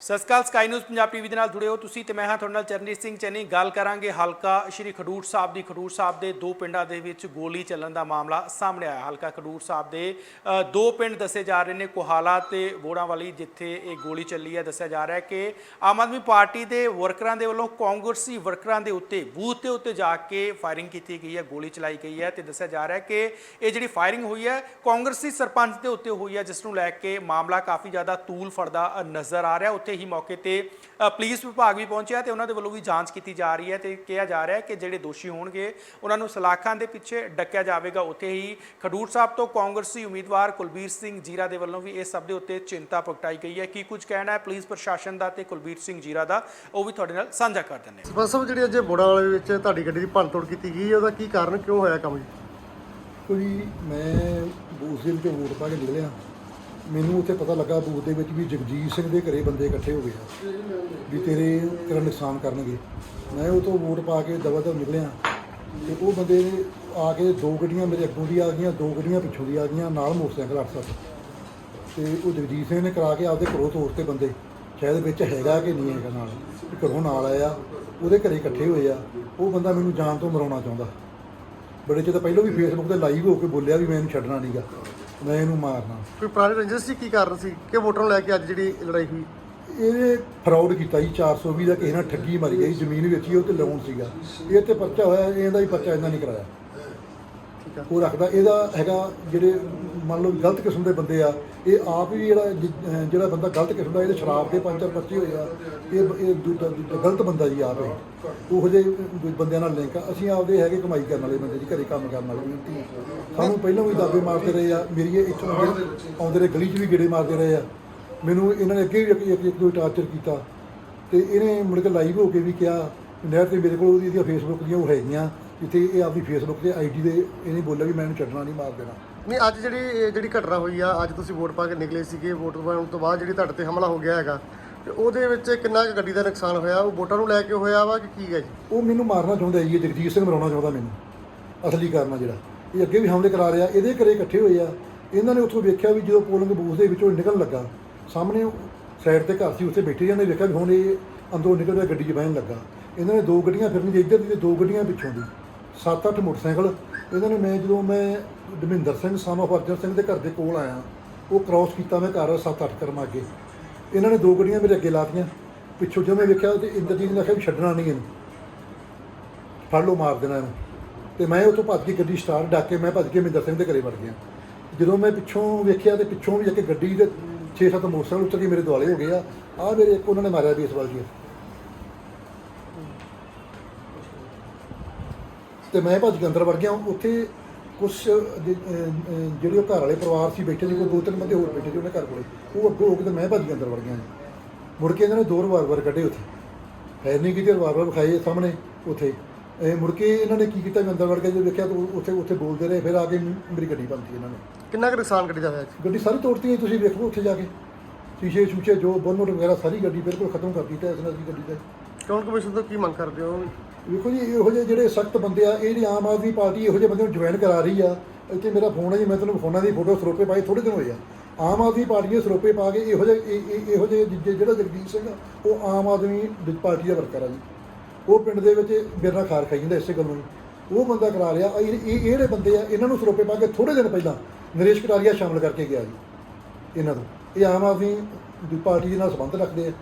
ਸਤਿ ਸ਼੍ਰੀ ਅਕਾਲ ਸਕਾਈ ਨਿਊਜ਼ ਪੰਜਾਬ ਟੀਵੀ ਦੇ ਨਾਲ ਜੁੜੇ ਹੋ ਤੁਸੀਂ ਤੇ ਮੈਂ ਹਾਂ ਤੁਹਾਡੇ ਨਾਲ ਚਰਨਜੀਤ ਸਿੰਘ ਚੰਨੀ। ਗੱਲ ਕਰਾਂਗੇ ਹਲਕਾ ਸ਼੍ਰੀ ਖਡੂਰ ਸਾਹਿਬ ਦੀ। ਖਡੂਰ ਸਾਹਿਬ ਦੇ ਦੋ ਪਿੰਡਾਂ ਦੇ ਵਿੱਚ ਗੋਲੀ ਚੱਲਣ ਦਾ ਮਾਮਲਾ ਸਾਹਮਣੇ ਆਇਆ। ਹਲਕਾ ਖਡੂਰ ਸਾਹਿਬ ਦੇ ਦੋ ਪਿੰਡ ਦੱਸੇ ਜਾ ਰਹੇ ਨੇ, ਕੋਹਾਲਾ ਤੇ ਬੋੜਾਂ ਵਾਲੀ ਜਿੱਥੇ ਇਹ ਗੋਲੀ ਚੱਲੀ ਹੈ। ਦੱਸਿਆ ਜਾ ਰਿਹਾ ਹੈ ਕਿ ਆਮ ਆਦਮੀ ਪਾਰਟੀ ਦੇ ਵਰਕਰਾਂ ਦੇ ਵੱਲੋਂ ਕਾਂਗਰਸੀ ਵਰਕਰਾਂ ਦੇ ਉੱਤੇ, ਬੂਥ ਦੇ ਉੱਤੇ ਜਾ ਕੇ ਫਾਇਰਿੰਗ ਕੀਤੀ ਗਈ ਹੈ, ਗੋਲੀ ਚਲਾਈ ਗਈ ਹੈ ਤੇ ਦੱਸਿਆ ਜਾ ਰਿਹਾ ਹੈ ਕਿ ਇਹ ਜਿਹੜੀ ਫਾਇਰਿੰਗ ਹੋਈ ਹੈ, ਕਾਂਗਰਸੀ ਸਰਪੰਚ ਦੇ ਉੱਤੇ ਹੋਈ ਹੈ, ਜਿਸ ਨੂੰ ਲੈ ਕੇ ਮਾਮਲਾ ਕਾਫੀ ਜ਼ਿਆਦਾ ਤੂਲ ਫੜਦਾ ਨਜ਼ਰ ਆ ਰਿਹਾ। ਉੱਥੇ ਹੀ ਮੌਕੇ ਤੇ ਪੁਲਿਸ ਵਿਭਾਗ ਵੀ ਪਹੁੰਚਿਆ ਤੇ ਉਹਨਾਂ ਦੇ ਵੱਲੋਂ ਵੀ ਜਾਂਚ ਕੀਤੀ ਜਾ ਰਹੀ ਹੈ ਤੇ ਕਿਹਾ ਜਾ ਰਿਹਾ ਹੈ ਕਿ ਜਿਹੜੇ ਦੋਸ਼ੀ ਹੋਣਗੇ ਉਹਨਾਂ ਨੂੰ ਸਲਾਖਾਂ ਦੇ ਪਿੱਛੇ ਡੱਕਿਆ ਜਾਵੇਗਾ। ਉੱਥੇ ਹੀ ਖਡੂਰ ਸਾਹਿਬ ਤੋਂ ਕਾਂਗਰਸੀ ਉਮੀਦਵਾਰ ਕੁਲਬੀਰ ਸਿੰਘ ਜੀਰਾ ਦੇ ਵੱਲੋਂ ਵੀ ਇਸ ਸਭ ਦੇ ਉੱਤੇ ਚਿੰਤਾ ਪ੍ਰਗਟਾਈ ਗਈ ਹੈ। ਕੀ ਕੁਝ ਕਹਿਣਾ ਹੈ ਪੁਲਿਸ ਪ੍ਰਸ਼ਾਸਨ ਦਾ ਤੇ ਕੁਲਬੀਰ ਸਿੰਘ ਜੀਰਾ ਦਾ? ਉਹ ਵੀ ਤੁਹਾਡੇ ਨਾਲ ਸਾਂਝਾ ਕਰ ਦਿੰਦੇ ਹਾਂ। ਸਰਪੰਚ ਸਾਹਿਬ ਜਿਹੜੀ ਅੱਜ ਬੋੜਾ ਵਾਲੇ ਵਿੱਚ ਤੁਹਾਡੀ ਗੱਡੀ ਦੀ ਭੰਨਤੋੜ ਕੀਤੀ ਗਈ ਉਹਦਾ ਕੀ ਕਾਰਨ ਕਿਉਂ ਹੋਇਆ ਕੰਮ ਜੀ? ਕੋਈ ਮੈਂ ਦੇ ਵਿੱਚੋਂ ਵੋਟ ਪਾ ਕੇ ਨਿਕਲਿਆ। ਮੈਨੂੰ ਉੱਥੇ ਪਤਾ ਲੱਗਾ ਬੂਥ ਦੇ ਵਿੱਚ ਵੀ ਜਗਜੀਤ ਸਿੰਘ ਦੇ ਘਰੇ ਬੰਦੇ ਇਕੱਠੇ ਹੋ ਗਏ ਆ, ਵੀ ਤੇਰੇ ਤੇਰਾ ਨੁਕਸਾਨ ਕਰਨਗੇ। ਮੈਂ ਉਹ ਤੋਂ ਵੋਟ ਪਾ ਕੇ ਦਵਾ ਦਵ ਨਿਕਲਿਆ ਤੇ ਉਹ ਬੰਦੇ ਆ ਕੇ ਦੋ ਗੱਡੀਆਂ ਮੇਰੇ ਅੱਗੋਂ ਦੀ ਆ ਗਈਆਂ, ਦੋ ਗੱਡੀਆਂ ਪਿੱਛੋਂ ਦੀ ਆ ਗਈਆਂ, ਨਾਲ ਮੋਟਰਸਾਈਕਲ 800 ਤੇ ਉਹ ਜਗਜੀਤ ਸਿੰਘ ਨੇ ਕਰਾ ਕੇ ਆਪਦੇ ਘਰੋਂ ਤੋਰ ਤੇ ਬੰਦੇ, ਸ਼ਾਇਦ ਵਿੱਚ ਹੈਗਾ ਕਿ ਨਹੀਂ ਹੈਗਾ ਨਾਲ, ਵੀ ਘਰੋਂ ਨਾਲ ਆਇਆ, ਉਹਦੇ ਘਰੇ ਇਕੱਠੇ ਹੋਏ ਆ, ਉਹ ਬੰਦਾ ਮੈਨੂੰ ਜਾਨ ਤੋਂ ਮਰਾਉਣਾ ਚਾਹੁੰਦਾ। ਬੜੇ ਚਿਰ ਤਾਂ ਪਹਿਲਾਂ ਵੀ ਫੇਸਬੁੱਕ ਤੇ ਲਾਈਵ ਹੋ ਕੇ ਬੋਲਿਆ ਵੀ ਮੈਂ ਇਹਨੂੰ ਛੱਡਣਾ ਨਹੀਂਗਾ ਮੈਂ ਇਹਨੂੰ ਮਾਰਨਾ। ਕੋਈ ਪੁਰਾਣੀ ਰੰਜਿਸ਼ ਸੀ ਕੀ ਕਾਰਨ ਸੀ? ਕਿ ਵੋਟਰਾਂ ਨੂੰ ਲੈ ਕੇ ਅੱਜ ਜਿਹੜੀ ਲੜਾਈ ਹੋਈ? ਇਹਨੇ ਫਰਾਡ ਕੀਤਾ ਜੀ 420 ਦਾ ਕਿਸੇ ਨਾਲ ਠੱਗੀ ਮਾਰੀ ਗਈ ਜ਼ਮੀਨ ਵੇਚੀ ਉਹ ਤੇ ਲੋਨ ਸੀਗਾ। ਇਹ ਤੇ ਪਰਚਾ ਹੋਇਆ ਇਹਦਾ ਹੀ ਪਰਚਾ ਇਹਨਾਂ ਨਹੀਂ ਕਰਾਇਆ। ਠੀਕ ਉਹ ਰੱਖਦਾ। ਇਹਦਾ ਹੈਗਾ ਜਿਹੜੇ ਮੰਨ ਲਓ ਗਲਤ ਕਿਸਮ ਦੇ ਬੰਦੇ ਆ, ਇਹ ਆਪ ਵੀ ਜਿਹੜਾ ਜਿ- ਜਿਹੜਾ ਬੰਦਾ ਗਲਤ ਕਿਸਮ ਦਾ, ਇਹਦੇ ਸ਼ਰਾਬ ਦੇ ਪੰਜ ਚਾਰ ਪਰਚੇ ਹੋਏ ਆ, ਇਹ ਇਹ ਦੂਜਾ ਦੂਜਾ ਗਲਤ ਬੰਦਾ ਜੀ ਆਪ ਇਹ। ਉਹੋ ਜਿਹੇ ਦੂ- ਬੰਦਿਆਂ ਨਾਲ ਲਿੰਕ ਆ। ਅਸੀਂ ਆਪਦੇ ਹੈਗੇ ਕਮਾਈ ਕਰਨ ਵਾਲੇ ਬੰਦੇ ਜੀ, ਘਰੇ ਕੰਮ ਕਰਨ ਵਾਲੇ ਮਿਹਨਤੀ ਸਾਨੂੰ ਪਹਿਲਾਂ ਵੀ ਦਾਅਵੇ ਮਾਰਦੇ ਰਹੇ ਆ, ਮੇਰੀ ਇਹ ਇੱਥੋਂ ਆਉਂਦੇ ਆਉਂਦੇ ਰਹੇ ਗਲੀ 'ਚ ਵੀ ਗੇੜੇ ਮਾਰਦੇ ਰਹੇ ਆ। ਮੈਨੂੰ ਇਹਨਾਂ ਨੇ ਅੱਗੇ ਵੀ ਇੱਕ ਇੱਕ- ਇੱਕ ਦੋ ਟਾਰਚਰ ਕੀਤਾ। ਤੇ ਇਹਨੇ ਮੁੜ ਕੇ ਲਾਈਵ ਹੋ ਕੇ ਵੀ ਕਿਹਾ, ਨਹਿਰ ਤੇ ਮੇਰੇ ਕੋਲ ਉਹਦੀ ਉਹਦੀਆਂ ਫੇਸਬੁੱਕ ਦੀਆਂ ਉਹ ਹੈਗੀਆਂ। ਜਿੱਥੇ ਇਹ ਆਪਦੀ ਫੇਸਬੁੱਕ ਤੇ ਆਈਡੀ ਦੇ ਇਹਨੇ ਬੋਲਿਆ ਵੀ ਮੈਂ ਇਹਨੂੰ ਛੱਡਣਾ ਨਹੀਂ ਮਾਰ ਦੇਣਾ। ਨਹੀਂ ਅੱਜ ਜਿਹੜੀ ਇਹ ਜਿਹੜੀ ਘਟਨਾ ਹੋਈ ਆ ਅੱਜ ਤੁਸੀਂ ਵੋਟ ਪਾ ਕੇ ਨਿਕਲੇ ਸੀਗੇ ਵੋਟ ਪਾਉਣ ਤੋਂ ਬਾਅਦ ਜਿਹੜੀ ਤੁਹਾਡੇ ਤੇ ਹਮਲਾ ਹੋ ਗਿਆ ਹੈਗਾ ਤੇ ਉਹਦੇ ਵਿੱਚ ਕਿੰਨਾ ਕੁ ਗੱਡੀ ਦਾ ਨੁਕਸਾਨ ਹੋਇਆ? ਉਹ ਵੋਟਾਂ ਨੂੰ ਲੈ ਕੇ ਹੋਇਆ ਵਾ ਕਿ ਕੀ ਹੈ ਜੀ? ਉਹ ਮੈਨੂੰ ਮਾਰਨਾ ਚਾਹੁੰਦਾ ਜੀ ਇਹ ਜਗਜੀਤ ਸਿੰਘ ਮਰਾਉਣਾ ਚਾਹੁੰਦਾ ਮੈਨੂੰ ਅਸਲੀ ਕਾਰਨ ਆ ਜਿਹੜਾ। ਇਹ ਅੱਗੇ ਵੀ ਹਮਲੇ ਕਰਾ ਰਿਹਾ ਇਹਦੇ ਘਰੇ ਇਕੱਠੇ ਹੋਏ ਆ। ਇਹਨਾਂ ਨੇ ਉੱਥੋਂ ਵੇਖਿਆ ਵੀ ਜਦੋਂ ਪੋਲਿੰਗ ਬੂਥ ਦੇ ਵਿੱਚੋਂ ਨਿਕਲਣ ਲੱਗਾ ਸਾਹਮਣੇ ਸਾਈਡ ਤੇ ਘਰ ਸੀ ਉੱਥੇ ਬੈਠੇ ਜਾਂਦੇ ਵੇਖਿਆ ਵੀ ਹੁਣ ਇਹ ਅੰਦਰੋਂ ਨਿਕਲ ਰਿਹਾ ਗੱਡੀ 'ਚ ਬਹਿਣ ਲੱਗਾ। ਇਹਨਾਂ ਨੇ ਦੋ ਗੱਡੀਆਂ ਫਿਰਨੀ ਇੱਧਰ ਦੀ ਤੇ ਦੋ ਗੱਡੀਆਂ ਪਿੱਛੋਂ ਦੀ। ਸੱਤ ਅੱਠ ਮੋਟਰਸਾਈਕਲ। ਇਹਨਾਂ ਨੇ ਮੈਂ ਜਦੋਂ ਮੈਂ ਦਮਿੰਦਰ ਸਿੰਘ ਸਾਨੋ ਅਰਜਨ ਸਿੰਘ ਦੇ ਘਰ ਦੇ ਕੋਲ ਆਇਆ, ਉਹ ਕ੍ਰਾਸ ਕੀਤਾ ਮੈਂ ਘਰ ਸੱਤ ਅੱਠ ਕਰਮ ਅੱਗੇ। ਇਹਨਾਂ ਨੇ ਦੋ ਗੱਡੀਆਂ ਮੇਰੇ ਅੱਗੇ ਲਾਤੀਆਂ। ਪਿੱਛੋਂ ਜਦੋਂ ਮੈਂ ਵੇਖਿਆ ਤੇ ਇੰਦਰਜੀਤ ਨੇ ਆਖਿਆ ਵੀ ਛੱਡਣਾ ਨਹੀਂ ਇਹਨੂੰ। ਫੜ ਲਓ, ਮਾਰ ਦੇਣਾ ਇਹਨੂੰ। ਤੇ ਮੈਂ ਉੱਥੋਂ ਭੱਜ ਕੇ ਗੱਡੀ ਸਟਾਰਟ ਡੱਕ ਕੇ ਮੈਂ ਭੱਜ ਕੇ ਮਿੰਦਰ ਸਿੰਘ ਦੇ ਘਰੇ ਵੜ ਗਿਆ। ਜਦੋਂ ਮੈਂ ਪਿੱਛੋਂ ਵੇਖਿਆ ਤੇ ਪਿੱਛੋਂ ਵੀ ਇੱਕ ਗੱਡੀ ਦੇ 6-7 ਮੋਟਰਸਾਈਕਲ ਉੱਤਰ ਕੇ ਮੇਰੇ ਦੁਆਲੇ ਹੋ ਗਏ ਆ। ਆ ਮੇਰੇ ਇੱਕ ਉਹਨਾਂ ਨੇ ਮਾਰਿਆ ਬੇਸਬਾਲ ਜੀ। ਤੇ ਮੈਂ ਭੱਜ ਕੇ ਅੰਦਰ ਵੜ ਗਿਆ। ਉੱਥੇ ਕੁਝ ਜਿਹੜੇ ਘਰ ਵਾਲੇ ਪਰਿਵਾਰ ਸੀ ਬੈਠੇ ਸੀ ਕੋਈ ਦੋ ਤਿੰਨ ਬੰਦੇ ਹੋਰ ਬੈਠੇ ਸੀ ਉਹਨੇ ਘਰ ਕੋਲੇ। ਉਹ ਅੱਗੋਂ ਹੋ ਕੇ ਤੇ ਮੈਂ ਭੱਜ ਕੇ ਅੰਦਰ ਵੜ ਗਿਆ। ਮੁੜ ਕੇ ਇਹਨਾਂ ਨੇ ਦੋ ਰਿਵਾਲਵਰ ਕੱਢੇ ਉੱਥੇ। ਫੈਰ ਨਹੀਂ ਕੀਤੀ ਰਿਵਾਲਵਰ ਵਿਖਾਏ ਸਾਹਮਣੇ ਉੱਥੇ। ਇਹ ਮੁੜ ਕੇ ਇਹਨਾਂ ਨੇ ਕੀ ਕੀਤਾ ਮੈਂ ਅੰਦਰ ਵੜ ਕੇ ਜਦੋਂ ਵੇਖਿਆ ਤਾਂ ਉੱਥੇ ਉੱਥੇ ਬੋਲਦੇ ਰਹੇ ਫਿਰ ਆ ਕੇ ਮੇਰੀ ਗੱਡੀ ਬੰਦੀ ਇਹਨਾਂ ਨੇ। ਕਿੰਨਾ ਕੁ ਨੁਕਸਾਨ ਗੱਡੀ ਦਾ ਹੋਇਆ ਗੱਡੀ ਸਾਰੀ ਤੋੜਤੀ ਹੈ ਤੁਸੀਂ ਵੇਖੋ ਉੱਥੇ ਜਾ ਕੇ। ਸ਼ੀਸ਼ੇ ਸ਼ੂਸ਼ੇ ਜੋ ਬੋਨਟ ਵਗੈਰਾ ਸਾਰੀ ਗੱਡੀ ਬਿਲਕੁਲ ਖਤਮ ਕਰ ਦਿੱਤਾ ਇਸ ਨਾਲ ਦੀ ਗੱਡੀ ਦਾ। ਚੋਣ ਕਮਿਸ਼ਨ ਤੋਂ ਕੀ ਮੰਗ ਕਰਦੇ ਹੋ? ਵੇਖੋ ਜੀ, ਇਹੋ ਜਿਹੇ ਜਿਹੜੇ ਸਖਤ ਬੰਦੇ ਆ, ਇਹ ਜਿਹੜੀ ਆਮ ਆਦਮੀ ਪਾਰਟੀ ਇਹੋ ਜਿਹੇ ਬੰਦੇ ਨੂੰ ਜੁਆਇਨ ਕਰਾ ਰਹੀ ਆ। ਇੱਥੇ ਮੇਰਾ ਫੋਨ ਹੈ ਜੀ, ਮੈਂ ਤੁਹਾਨੂੰ ਫੋਨਾਂ ਦੀ ਫੋਟੋ ਸਰੋਪੇ ਪਾਏ ਥੋੜੇ ਦਿਨ ਹੋਏ ਆ। ਆਮ ਆਦਮੀ ਪਾਰਟੀ ਦੇ ਸਰੋਪੇ ਪਾ ਕੇ ਇਹੋ ਜਿਹੇ ਇਹੋ ਜਿਹੇ ਜਿ- ਜਿਹੜਾ ਜਗਦੀਪ ਸਿੰਘ ਉਹ ਆਮ ਆਦਮੀ ਪਾਰਟੀ ਦਾ ਵਰਕਰ ਆ ਜੀ। ਉਹ ਪਿੰਡ ਦੇ ਵਿੱਚ ਮੇਰੇ ਖਾਰ ਖਾਈ ਜਾਂਦਾ ਇਸੇ ਗੱਲੋਂ ਹੀ ਉਹ ਬੰਦਾ ਕਰਾ ਲਿਆ ਇਹ ਇਹ ਜਿਹੜੇ ਬੰਦੇ ਆ, ਇਹਨਾਂ ਨੂੰ ਸਰੋਪੇ ਪਾ ਕੇ ਥੋੜੇ ਦਿਨ ਪਹਿਲਾਂ ਨਰੇਸ਼ ਕਟਾਰੀਆ ਸ਼ਾਮਲ ਕਰਕੇ ਗਿਆ ਜੀ, ਇਹਨਾਂ ਤੋਂ। ਇਹ ਆਮ ਆਦਮੀ ਪਾਰਟੀ ਦੇ ਨਾਲ ਸੰਬੰਧ ਰੱਖਦੇ ਆ।